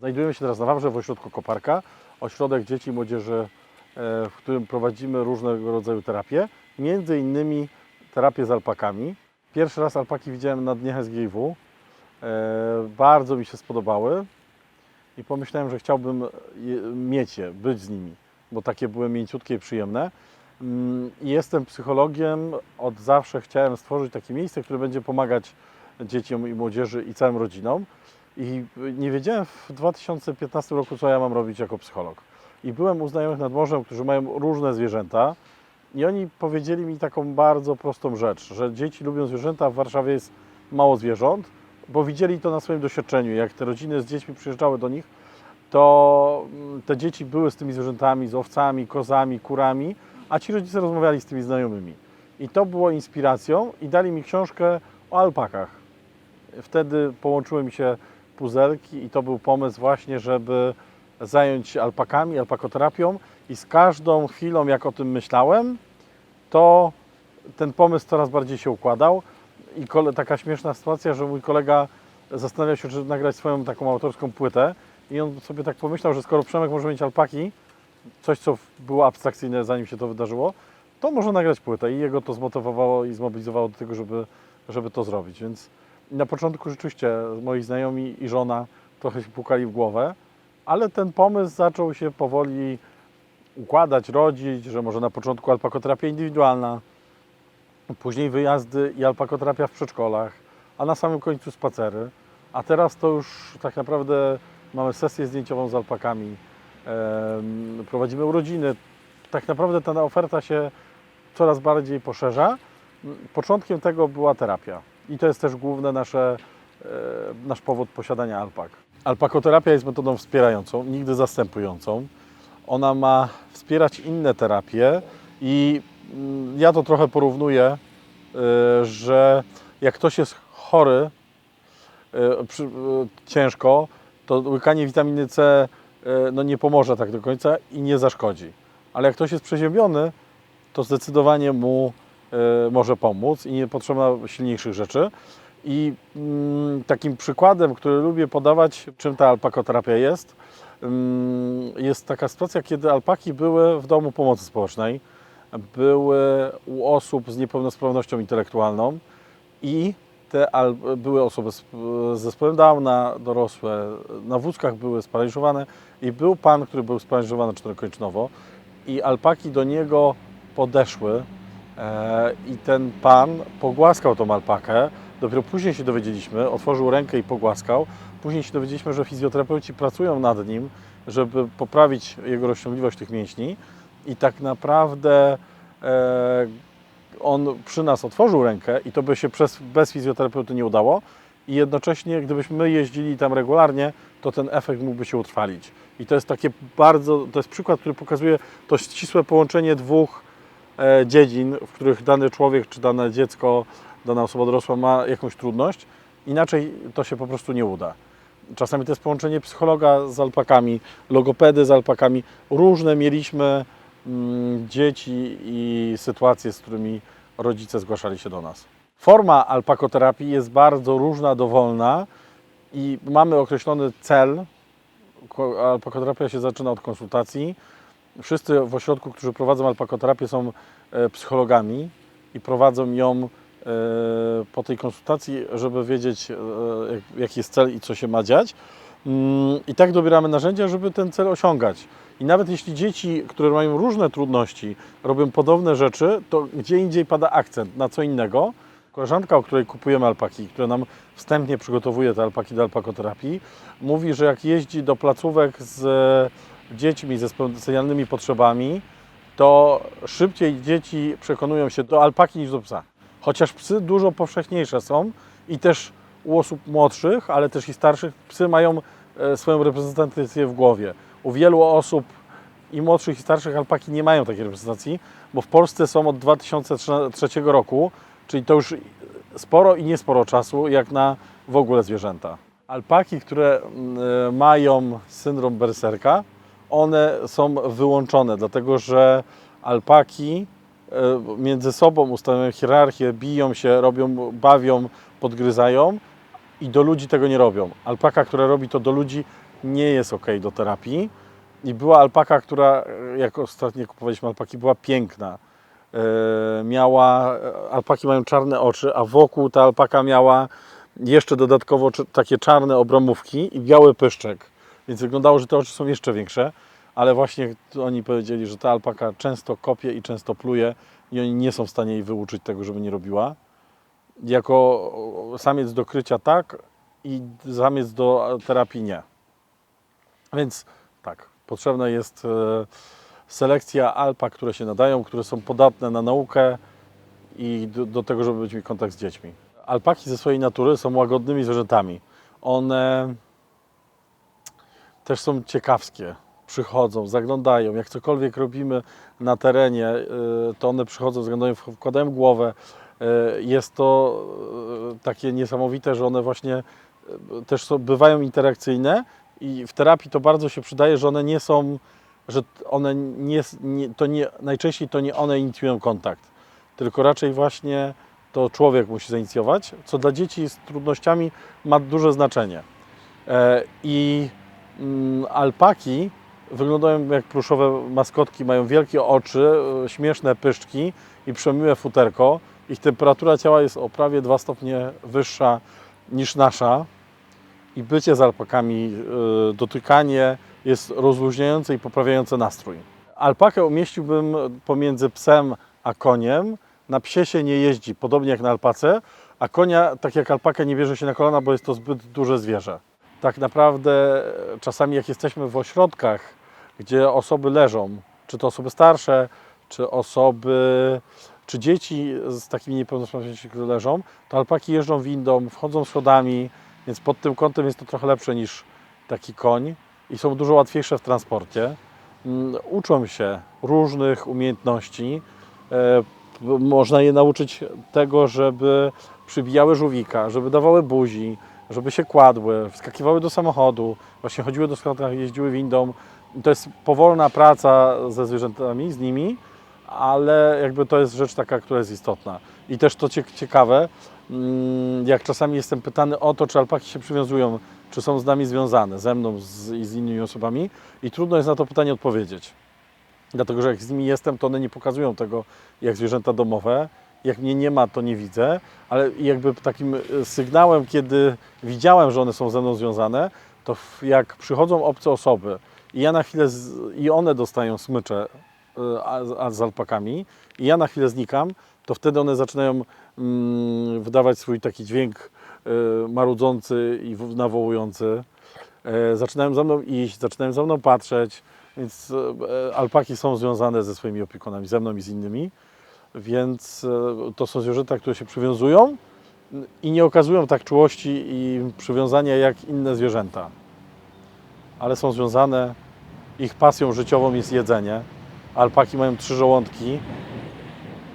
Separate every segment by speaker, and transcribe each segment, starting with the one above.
Speaker 1: Znajdujemy się teraz na Wawrze w ośrodku Koparka, ośrodek dzieci i młodzieży, e, w którym prowadzimy różnego rodzaju terapie, między innymi terapię z alpakami. Pierwszy raz alpaki widziałem na dnie SGIW. Bardzo mi się spodobały i pomyślałem, że chciałbym mieć je, być z nimi, bo takie były mięciutkie i przyjemne. Mm, Jestem psychologiem, od zawsze chciałem stworzyć takie miejsce, które będzie pomagać dzieciom i młodzieży i całym rodzinom. I nie wiedziałem w 2015 roku, co ja mam robić jako psycholog. I byłem u znajomych nad morzem, którzy mają różne zwierzęta. I oni powiedzieli mi taką bardzo prostą rzecz, że dzieci lubią zwierzęta, a w Warszawie jest mało zwierząt, bo widzieli to na swoim doświadczeniu. Jak te rodziny z dziećmi przyjeżdżały do nich, to mm, te dzieci były z tymi zwierzętami, z owcami, kozami, kurami, a ci rodzice rozmawiali z tymi znajomymi. I to było inspiracją i dali mi książkę o alpakach. Wtedy połączyły mi się puzelki i to był pomysł właśnie, żeby zająć się alpakami, alpakoterapią. I z każdą chwilą, jak o tym myślałem, to ten pomysł coraz bardziej się układał. I taka śmieszna sytuacja, że mój kolega zastanawiał się, czy nagrać swoją taką autorską płytę. I on sobie tak pomyślał, że skoro Przemek może mieć alpaki, coś co było abstrakcyjne zanim się to wydarzyło, to może nagrać płytę. I jego to zmotywowało i zmobilizowało do tego, żeby, żeby to zrobić, więc na początku rzeczywiście moi znajomi i żona trochę się pukali w głowę, ale ten pomysł zaczął się powoli układać, rodzić, że może na początku alpakoterapia indywidualna, później wyjazdy i alpakoterapia w przedszkolach, a na samym końcu spacery. A teraz to już tak naprawdę mamy sesję zdjęciową z alpakami, prowadzimy urodziny. Tak naprawdę ta oferta się coraz bardziej poszerza. Początkiem tego była terapia i to jest też główny nasze, e, nasz powód posiadania alpak. Alpakoterapia jest metodą wspierającą, nigdy zastępującą. Ona ma wspierać inne terapie i mm, ja to trochę porównuję, e, że jak ktoś jest chory e, ciężko, to łykanie witaminy C no nie pomoże tak do końca i nie zaszkodzi. Ale jak ktoś jest przeziębiony, to zdecydowanie mu może pomóc i nie potrzeba silniejszych rzeczy. I mm, takim przykładem, który lubię podawać, czym ta alpakoterapia jest, mm, jest taka sytuacja, kiedy alpaki były w domu pomocy społecznej, były u osób z niepełnosprawnością intelektualną i te al- były osoby z z zespołem Downa, dorosłe, na wózkach były sparaliżowane i był pan, który był sparaliżowany czterokończynowo i alpaki do niego podeszły i ten pan pogłaskał tą alpakę. Dopiero później się dowiedzieliśmy, otworzył rękę i pogłaskał. Później się dowiedzieliśmy, że fizjoterapeuci pracują nad nim, żeby poprawić jego rozciągliwość tych mięśni i tak naprawdę e, on przy nas otworzył rękę i to by się przez, bez fizjoterapeuty nie udało i jednocześnie gdybyśmy my jeździli tam regularnie, to ten efekt mógłby się utrwalić. I to jest takie bardzo, to jest przykład, który pokazuje to ścisłe połączenie dwóch e, dziedzin, w których dany człowiek czy dane dziecko, dana osoba dorosła ma jakąś trudność, inaczej to się po prostu nie uda. Czasami to jest połączenie psychologa z alpakami, logopedy z alpakami. Różne mieliśmy mm, dzieci i sytuacje, z którymi rodzice zgłaszali się do nas. Forma alpakoterapii jest bardzo różna, dowolna i mamy określony cel. Ko- Alpakoterapia się zaczyna od konsultacji. Wszyscy w ośrodku, którzy prowadzą alpakoterapię są e, psychologami i prowadzą ją e, po tej konsultacji, żeby wiedzieć, e, jak- jaki jest cel i co się ma dziać. Mm, I tak dobieramy narzędzia, żeby ten cel osiągać. I nawet jeśli dzieci, które mają różne trudności, robią podobne rzeczy, to gdzie indziej pada akcent na co innego. Koleżanka, o której kupujemy alpaki, która nam wstępnie przygotowuje te alpaki do alpakoterapii, mówi, że jak jeździ do placówek z dziećmi ze specjalnymi potrzebami, to szybciej dzieci przekonują się do alpaki niż do psa. Chociaż psy dużo powszechniejsze są i też u osób młodszych, ale też i starszych, psy mają e, swoją reprezentację w głowie. U wielu osób i młodszych i starszych alpaki nie mają takiej reprezentacji, bo w Polsce są od 2003 roku, czyli to już sporo i niesporo czasu, jak na w ogóle zwierzęta. Alpaki, które mm, mają syndrom berserka, one są wyłączone, dlatego że alpaki e, między sobą ustawiają hierarchię, biją się, robią, bawią, podgryzają i do ludzi tego nie robią. Alpaka, która robi to do ludzi, nie jest ok do terapii. I była alpaka, która, jak ostatnio kupowaliśmy alpaki, była piękna. E, miała, e, alpaki mają czarne oczy, a wokół ta alpaka miała jeszcze dodatkowo takie czarne obromówki i biały pyszczek. Więc wyglądało, że te oczy są jeszcze większe, ale właśnie oni powiedzieli, że ta alpaka często kopie i często pluje i oni nie są w stanie jej wyuczyć tego, żeby nie robiła. Jako samiec do krycia tak i samiec do terapii nie. Więc tak, potrzebna jest e, selekcja alpak, które się nadają, które są podatne na naukę i do, do tego, żeby mieć kontakt z dziećmi. Alpaki ze swojej natury są łagodnymi zwierzętami. One też są ciekawskie. Przychodzą, zaglądają. Jak cokolwiek robimy na terenie, y, to one przychodzą, zaglądają, wkładają głowę. Y, Jest to y, takie niesamowite, że one właśnie też bywają interakcyjne i w terapii to bardzo się przydaje, że one nie są, że one nie, nie, to nie, najczęściej to nie one inicjują kontakt, tylko raczej właśnie to człowiek musi zainicjować, co dla dzieci z trudnościami ma duże znaczenie. E, I alpaki wyglądają jak pluszowe maskotki, mają wielkie oczy, e, śmieszne pyszczki i przemiłe futerko. Ich temperatura ciała jest o prawie 2 stopnie wyższa niż nasza. I bycie z alpakami, e, dotykanie jest rozluźniające i poprawiające nastrój. Alpakę umieściłbym pomiędzy psem a koniem. Na psie się nie jeździ, podobnie jak na alpace, a konia, tak jak alpakę, nie bierze się na kolana, bo jest to zbyt duże zwierzę. Tak naprawdę e, czasami jak jesteśmy w ośrodkach, gdzie osoby leżą, czy to osoby starsze, czy osoby, czy dzieci z takimi niepełnosprawnościami, które leżą, to alpaki jeżdżą windą, wchodzą schodami, więc pod tym kątem jest to trochę lepsze niż taki koń i są dużo łatwiejsze w transporcie. Mm, Uczą się różnych umiejętności. E, Można je nauczyć tego, żeby przybijały żółwika, żeby dawały buzi, żeby się kładły, wskakiwały do samochodu, właśnie chodziły do schodach, jeździły windą. To jest powolna praca ze zwierzętami, z nimi, ale jakby to jest rzecz taka, która jest istotna. I też to cie- ciekawe, mm, jak czasami jestem pytany o to, czy alpaki się przywiązują, czy są z nami związane, ze mną z, i z innymi osobami i trudno jest na to pytanie odpowiedzieć. Dlatego, że jak z nimi jestem, to one nie pokazują tego jak zwierzęta domowe. Jak mnie nie ma, to nie widzę, ale jakby takim e, sygnałem, kiedy widziałem, że one są ze mną związane, to jak przychodzą obce osoby i ja na chwilę, z, i one dostają smycze e, a, a z alpakami i ja na chwilę znikam, to wtedy one zaczynają mm, wydawać swój taki dźwięk e, marudzący i w- nawołujący. Zaczynają za mną iść, zaczynają za mną patrzeć, więc alpaki są związane ze swoimi opiekunami, ze mną i z innymi, więc e, to są zwierzęta, które się przywiązują i nie okazują tak czułości i przywiązania jak inne zwierzęta. Ale są związane, ich pasją życiową jest jedzenie. Alpaki mają trzy żołądki,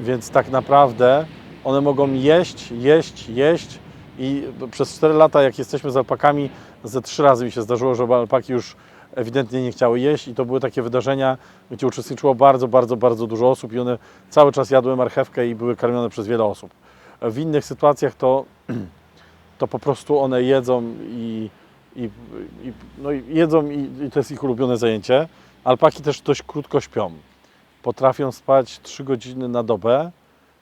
Speaker 1: więc tak naprawdę one mogą jeść, jeść, jeść i przez 4 lata, jak jesteśmy z alpakami, ze trzy razy mi się zdarzyło, żeby alpaki już ewidentnie nie chciały jeść i to były takie wydarzenia, gdzie uczestniczyło bardzo, bardzo, bardzo dużo osób i one cały czas jadły marchewkę i były karmione przez wiele osób. W innych sytuacjach to, to po prostu one jedzą i, i, i, no jedzą i, i to jest ich ulubione zajęcie. Alpaki też dość krótko śpią. Potrafią spać 3 godziny na dobę,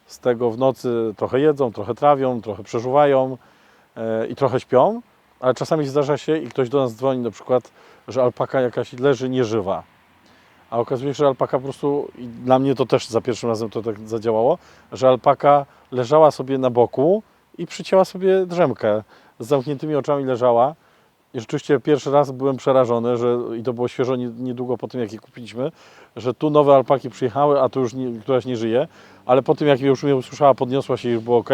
Speaker 1: z tego w nocy trochę jedzą, trochę trawią, trochę przeżuwają e, i trochę śpią, ale czasami zdarza się i ktoś do nas dzwoni na przykład, że alpaka jakaś leży nieżywa. A okazuje się, że alpaka po prostu, i dla mnie to też za pierwszym razem to tak zadziałało, że alpaka leżała sobie na boku i przycięła sobie drzemkę. Z zamkniętymi oczami leżała. I rzeczywiście pierwszy raz byłem przerażony, że, i to było świeżo nie- niedługo po tym, jak je kupiliśmy, że tu nowe alpaki przyjechały, a tu już nie, któraś nie żyje, ale po tym, jak już mnie usłyszała, podniosła się i już było ok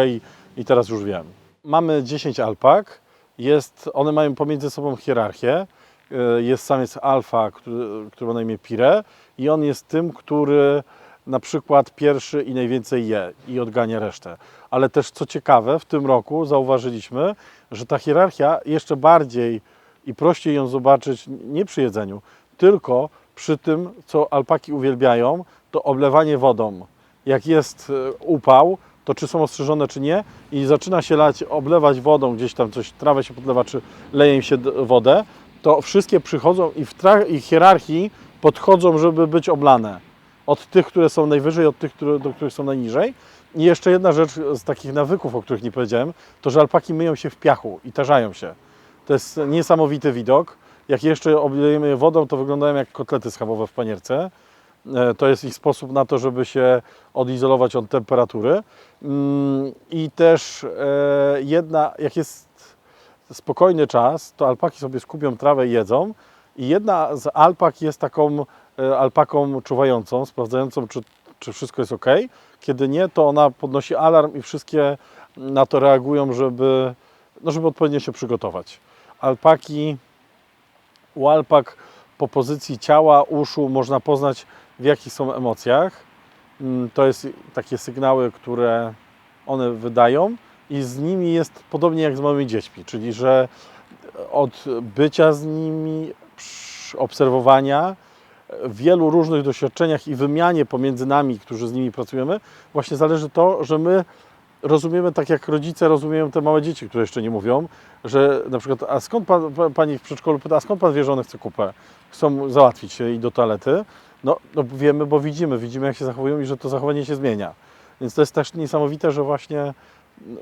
Speaker 1: i teraz już wiem. Mamy 10 alpak, jest, one mają pomiędzy sobą hierarchię. E, Jest samiec alfa, który, który ma na imię Pire i on jest tym, który na przykład pierwszy i najwięcej je i odgania resztę. Ale też co ciekawe, w tym roku zauważyliśmy, że ta hierarchia jeszcze bardziej i prościej ją zobaczyć nie przy jedzeniu, tylko przy tym, co alpaki uwielbiają, to oblewanie wodą. Jak jest e, upał, to czy są ostrzyżone, czy nie, i zaczyna się lać, oblewać wodą, gdzieś tam coś, trawę się podlewa, czy leje im się wodę, to wszystkie przychodzą i w ich hierarchii podchodzą, żeby być oblane. Od tych, które są najwyżej, od tych, które, do których są najniżej. I jeszcze jedna rzecz z takich nawyków, o których nie powiedziałem, to że alpaki myją się w piachu i tarzają się. To jest niesamowity widok. Jak jeszcze oblejemy je wodą, to wyglądają jak kotlety schabowe w panierce. E, To jest ich sposób na to, żeby się odizolować od temperatury. Mm, I też e, jedna, jak jest spokojny czas, to alpaki sobie skupią trawę i jedzą. I jedna z alpak jest taką e, alpaką czuwającą, sprawdzającą, czy, czy wszystko jest ok. Kiedy nie, to ona podnosi alarm i wszystkie na to reagują, żeby, no, żeby odpowiednio się przygotować. Alpaki, u alpak po pozycji ciała, uszu można poznać, w jakich są emocjach. Mm, To jest takie sygnały, które one wydają i z nimi jest podobnie jak z małymi dziećmi, czyli że od bycia z nimi, obserwowania, wielu różnych doświadczeniach i wymianie pomiędzy nami, którzy z nimi pracujemy, właśnie zależy to, że my rozumiemy tak jak rodzice rozumieją te małe dzieci, które jeszcze nie mówią, że na przykład, a skąd pan, pa- pani w przedszkolu pyta, a skąd pan wie, że one chce kupę? Chcą załatwić się i do toalety? No, no wiemy, bo widzimy, widzimy jak się zachowują i że to zachowanie się zmienia. Więc to jest też niesamowite, że właśnie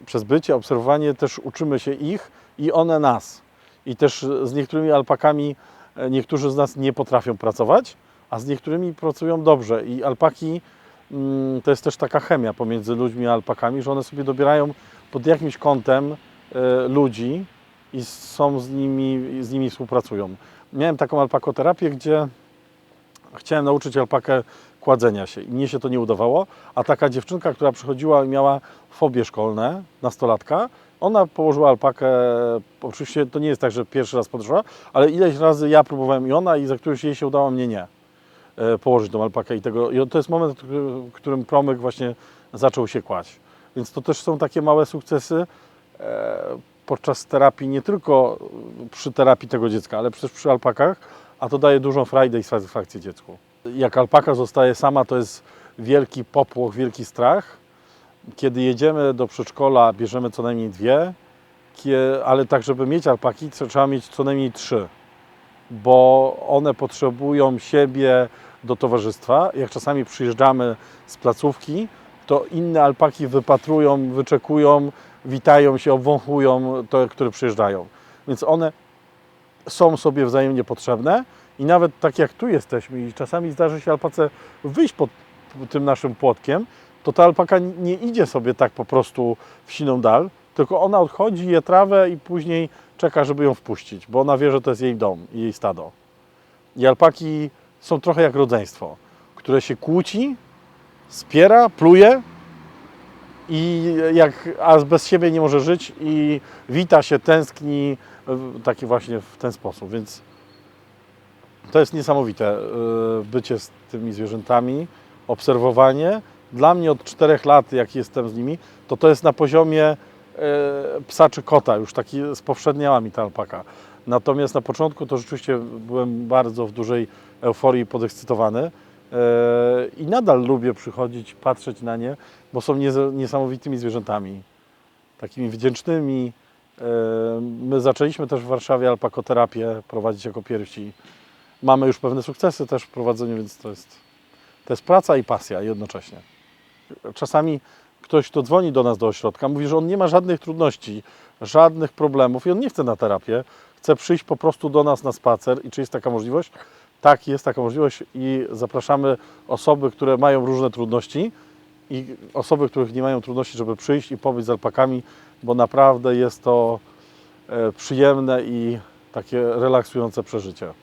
Speaker 1: przez bycie, obserwowanie też uczymy się ich i one nas. I też z niektórymi alpakami e, niektórzy z nas nie potrafią pracować, a z niektórymi pracują dobrze. I alpaki mm, to jest też taka chemia pomiędzy ludźmi a alpakami, że one sobie dobierają pod jakimś kątem e, ludzi i są z nimi, z nimi współpracują. Miałem taką alpakoterapię, gdzie chciałem nauczyć alpakę kładzenia się i mnie się to nie udawało, a taka dziewczynka, która przychodziła i miała fobie szkolne, nastolatka, ona położyła alpakę, oczywiście to nie jest tak, że pierwszy raz podeszła, ale ileś razy ja próbowałem i ona i za któryś jej się udało, mnie nie e, położyć tą alpakę i tego, i to jest moment, w którym promyk właśnie zaczął się kłaść. Więc to też są takie małe sukcesy e, podczas terapii, nie tylko przy terapii tego dziecka, ale też przy alpakach, a to daje dużą frajdę i satysfakcję dziecku. Jak alpaka zostaje sama, to jest wielki popłoch, wielki strach. Kiedy jedziemy do przedszkola, bierzemy co najmniej dwie, ale tak, żeby mieć alpaki, trzeba mieć co najmniej trzy, bo one potrzebują siebie do towarzystwa. Jak czasami przyjeżdżamy z placówki, to inne alpaki wypatrują, wyczekują, witają się, obwąchują te, które przyjeżdżają. Więc one są sobie wzajemnie potrzebne i nawet tak jak tu jesteśmy i czasami zdarzy się alpace wyjść pod tym naszym płotkiem, to ta alpaka nie idzie sobie tak po prostu w siną dal, tylko ona odchodzi, je trawę i później czeka, żeby ją wpuścić, bo ona wie, że to jest jej dom i jej stado. I alpaki są trochę jak rodzeństwo, które się kłóci, spiera, pluje i jak a bez siebie nie może żyć i wita się, tęskni w- taki właśnie w ten sposób, więc to jest niesamowite y, bycie z tymi zwierzętami, obserwowanie. Dla mnie od czterech lat, jak jestem z nimi, to to jest na poziomie y, psa czy kota, już taki spowszedniała mi ta alpaka. Natomiast na początku to rzeczywiście byłem bardzo w dużej euforii podekscytowany i nadal lubię przychodzić, patrzeć na nie, bo są niesamowitymi zwierzętami, takimi wdzięcznymi. Y, My zaczęliśmy też w Warszawie alpakoterapię prowadzić jako pierwsi. Mamy już pewne sukcesy też w prowadzeniu, więc to jest, to jest praca i pasja jednocześnie. Czasami ktoś, kto dzwoni do nas do ośrodka, mówi, że on nie ma żadnych trudności, żadnych problemów i on nie chce na terapię, chce przyjść po prostu do nas na spacer. I czy jest taka możliwość? Tak, jest taka możliwość i zapraszamy osoby, które mają różne trudności i osoby, których nie mają trudności, żeby przyjść i pobyć z alpakami, bo naprawdę jest to e, przyjemne i takie relaksujące przeżycie.